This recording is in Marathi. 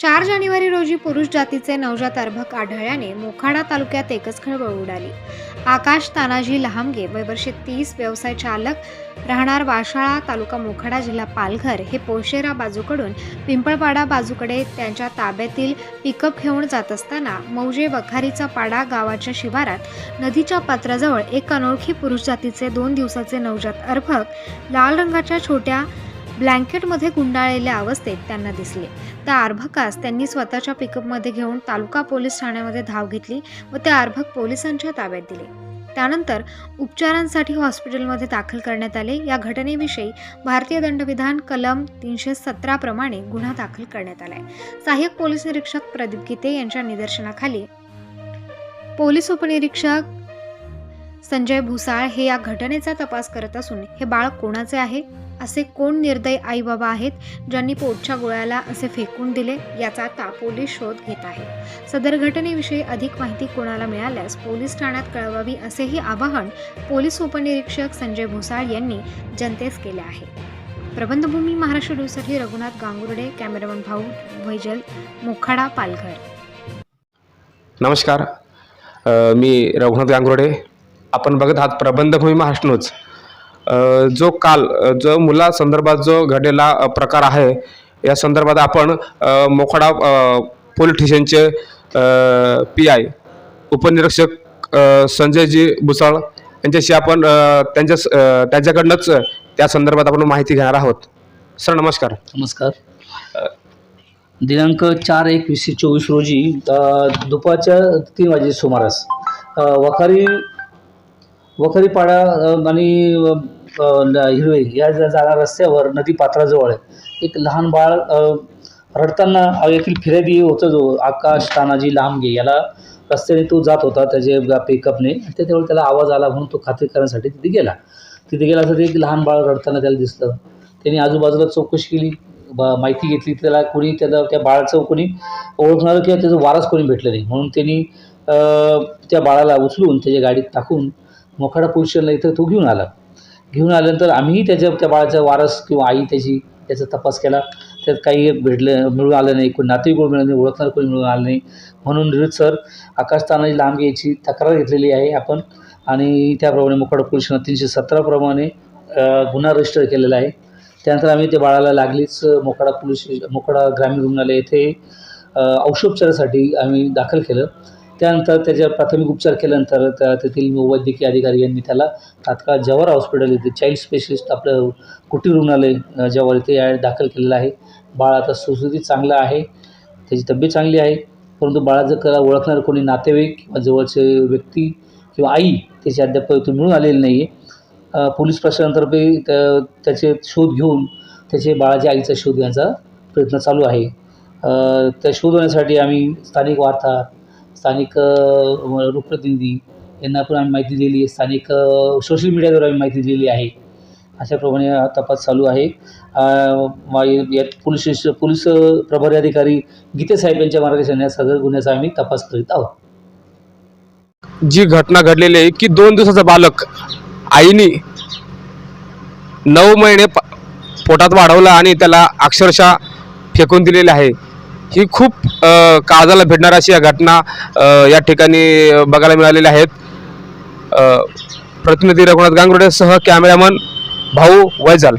चार जानेवारी रोजी पुरुष जातीचे नवजात अर्भक आढळल्याने मोखाडा तालुक्यात एकच खळबळ उडाली. आकाश तानाजी लहामगे वय वर्षे तीस व्यवसाय चालक राहणार वाशाळा तालुका मोखाडा जिल्हा पालघर हे पोशेरा बाजूकडून पिंपळपाडा बाजूकडे त्यांच्या ताब्यातील पिकअप घेऊन जात असताना मौजे वखारीचा पाडा गावाच्या शिवारात नदीच्या पात्राजवळ एक अनोळखी पुरुष जातीचे दोन दिवसाचे नवजात अर्भक लाल रंगाच्या छोट्या ब्लँकेटमध्ये गुंडाळलेल्या अवस्थेत त्यांना दिसले. त्या अर्भकास त्यांनी स्वतःच्या पिकअपमध्ये घेऊन तालुका पोलीस ठाण्यामध्ये धाव घेतली व ते अर्भक पोलिसांच्या ताब्यात दिले. त्यानंतर उपचारांसाठी हॉस्पिटलमध्ये दाखल करण्यात आले. या घटनेविषयी भारतीय दंडविधान कलम तीनशे सतराप्रमाणे गुन्हा दाखल करण्यात आला आहे सहाय्यक पोलीस निरीक्षक प्रदीप गीते यांच्या निदर्शनाखाली पोलीस उपनिरीक्षक संजय भुसाळ हे या घटनेचा तपास करत असून हे बाळ कोणाचे आहे? असे कोण निर्दयी आई बाबा आहेत ज्यांनी पोटच्या गोळ्याला असे फेकून दिले याचा आता पोलीस शोध घेत आहेत सदर घटनेविषयी अधिक माहिती कोणाला मिळाल्यास पोलीस ठाण्यात कळवावी असेही आवाहन पोलीस उपनिरीक्षक संजय भुसाळ यांनी जनतेस केले आहे. प्रबंधभूमी महाराष्ट्र न्यूजसाठी रघुनाथ गांगुर्डे कॅमेरामन भाऊ वैजल मोखाडा पालघर. नमस्कार. मी रघुनाथ गांगुर्डे. आपण बघत आहात प्रबंधभूमी महाराष्ट्र न्यूज. जो काल जो मुलासंदर्भात जो घडलेला प्रकार आहे या संदर्भात आपण मोखडा मोखाडा पोलीस स्टेशनचे पी आय उपनिरीक्षक संजयजी भुसाळ यांच्याशी आपण त्यांच्या त्यांच्याकडनंच त्या संदर्भात आपण माहिती घेणार आहोत. सर नमस्कार. नमस्कार. दिनांक चार एक चोवीस रोजी दुपारच्या तीन वाजे सुमारास वखारी वखारीपाडा आणि हिरवे या जा- जागा रस्त्यावर नदी पात्राजवळ एक लहान बाळ रडताना येथील फिर्यादी होता जो आकाश तानाजी लांबगे याला रस्त्याने तो जात होता त्याचे पिकअपने त्याच्यावर त्याला आवाज आला म्हणून तो खात्री करण्यासाठी तिथे गेला. तिथे गेला तर एक लहान बाळ रडताना त्याला दिसलं. त्याने आजूबाजूला चौकशी केली बा माहिती घेतली त्याला कोणी त्याला त्या बाळाचं कोणी ओळखणारं किंवा त्याचं वारस कोणी भेटलं नाही. म्हणून त्यांनी त्या बाळाला उचलून त्याच्या गाडीत टाकून मोखाडा पोलीस स्टेशनला इथं तो घेऊन आला. घेऊन आल्यानंतर आम्हीही त्याच्या त्या बाळाचा वारस किंवा आई त्याची त्याचा तपास केला. त्यात काही भेटलं मिळून आलं नाही. कोणी नातेवाईक कोण मिळालं नाही ओळखणार कोणी मिळून आलं नाही. म्हणून निरुत सर आकाश तानाजी लांबगे याची तक्रार घेतलेली आहे आपण. आणि त्याप्रमाणे मोकाड पोलीस तीनशे सतराप्रमाणे गुन्हा रजिस्टर केलेला आहे. त्यानंतर आम्ही त्या बाळाला लागलीच मोकाडा पोलीस मोकाडा ग्रामीण रुग्णालय येथे औषोपचारासाठी आम्ही दाखल केलं. त्यानंतर त्याच्या प्राथमिक उपचार केल्यानंतर त्या तेथील वैद्यकीय अधिकारी यांनी त्याला तात्काळ जव्हार हॉस्पिटल येथे चाईल्ड स्पेशलिस्ट आपलं कुटीर रुग्णालय जव्हार येथे इथे या दाखल केलेलं आहे. बाळ आता सुस्थितीत चांगलं आहे. त्याची तब्येत चांगली आहे. परंतु बाळाचं कला ओळखणारं कोणी नातेवाईक किंवा जवळचे व्यक्ती किंवा आई त्याची अद्याप इथून मिळून आलेली नाही आहे पोलीस प्रशासनातर्फे त्या- त्याचे शोध घेऊन त्याचे बाळाच्या आईचा शोध घेण्याचा प्रयत्न चालू आहे. त्या शोध होण्यासाठी आम्ही स्थानिक वार्ताहर स्थानिक लोकप्रतिनिधी यांना पण आम्ही माहिती दिली आहे. स्थानिक सोशल मीडियाद्वारे आम्ही माहिती दिलेली आहे. अशाप्रमाणे हा तपास चालू आहे. यात पोलीस स्टेशन पोलीस प्रभारी अधिकारी गीते साहेब यांच्या मार्गदर्शनात सदर गुन्ह्याचा आम्ही तपास करीत आहोत. जी घटना घडलेली आहे की दोन दिवसाचा बालक आईने नऊ महिने पोटात वाढवलं आणि त्याला अक्षरशः फेकून दिलेले आहे. ही खूप काळजाला भेटणार अशी या घटना या ठिकाणी बघायला मिळालेल्या आहेत. प्रतिनिधी रघुनाथ गांगुर्डेसह कॅमेरामन भाऊ वैजाल.